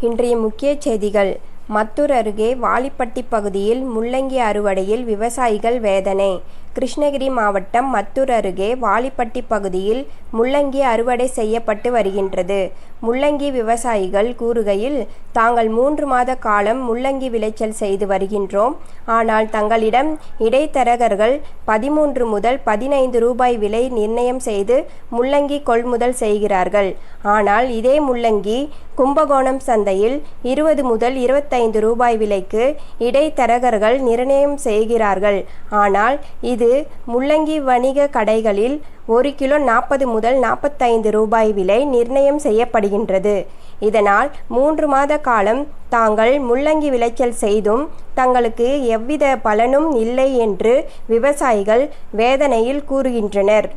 இன்றைய முக்கிய செய்திகள். மத்தூர் அருகே வாலிப்பட்டி பகுதியில் முள்ளங்கி அறுவடையில் விவசாயிகள் வேதனை. கிருஷ்ணகிரி மாவட்டம் மத்தூர் அருகே வாலிப்பட்டி பகுதியில் முள்ளங்கி அறுவடை செய்யப்பட்டு வருகின்றது. முள்ளங்கி விவசாயிகள் கூறுகையில் தாங்கள் மூன்று மாத காலம் முள்ளங்கி விளைச்சல் செய்து வருகின்றோம். ஆனால் தங்களிடம் இடைத்தரகர்கள் பதிமூன்று முதல் பதினைந்து ரூபாய் விலை நிர்ணயம் செய்து முள்ளங்கி கொள்முதல் செய்கிறார்கள். ஆனால் இதே முள்ளங்கி கும்பகோணம் சந்தையில் இருபது முதல் இருபத்தைந்து ரூபாய் விலைக்கு இடைத்தரகர்கள் நிர்ணயம் செய்கிறார்கள். ஆனால் இது முள்ளங்கி வணிக கடைகளில் ஒரு கிலோ நாற்பது முதல் நாற்பத்தைந்து ரூபாய் விலை நிர்ணயம் செய்யப்படுகின்றது. இதனால் மூன்று மாத காலம் தாங்கள் முள்ளங்கி விளைச்சல் செய்தும் தங்களுக்கு எவ்வித பலனும் இல்லை என்று விவசாயிகள் வேதனையில் கூறுகின்றனர்.